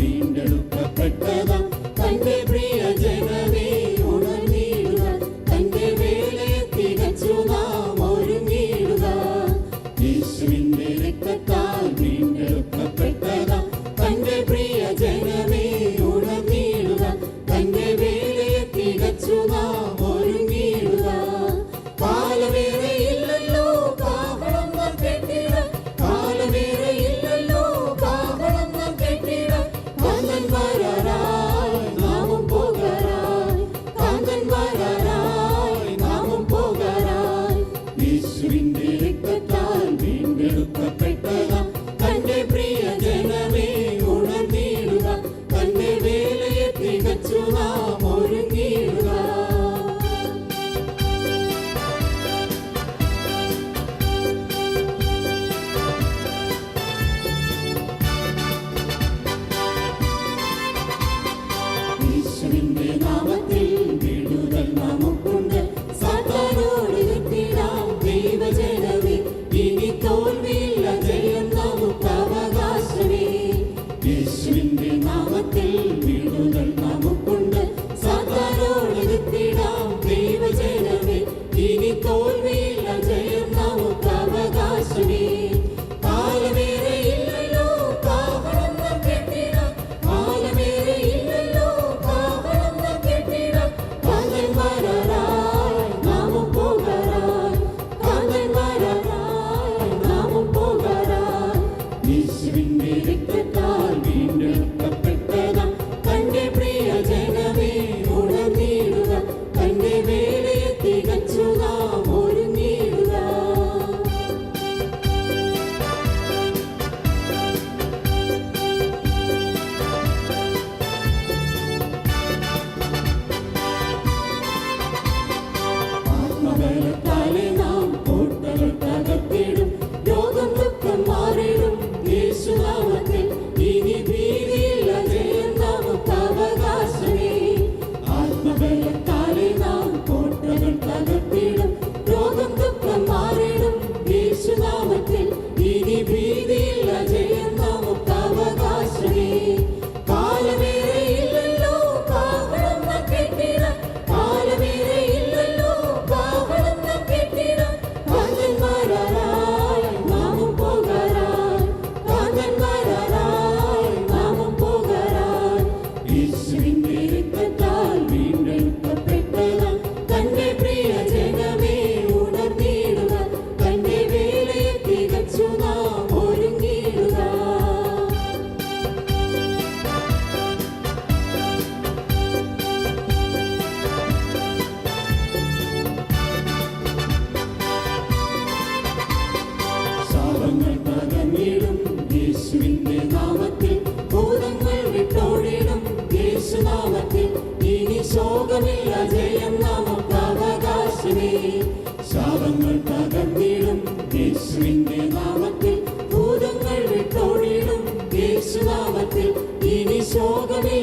be നാമത്തിൽ കർത്താവിനെ ശാപങ്ങൾ യേശുവിന്റെ നാമത്തിൽ ഭൂതങ്ങൾ വിട്ടോടിടും യേശുനാമത്തിൽ ഇനി ശോകമേ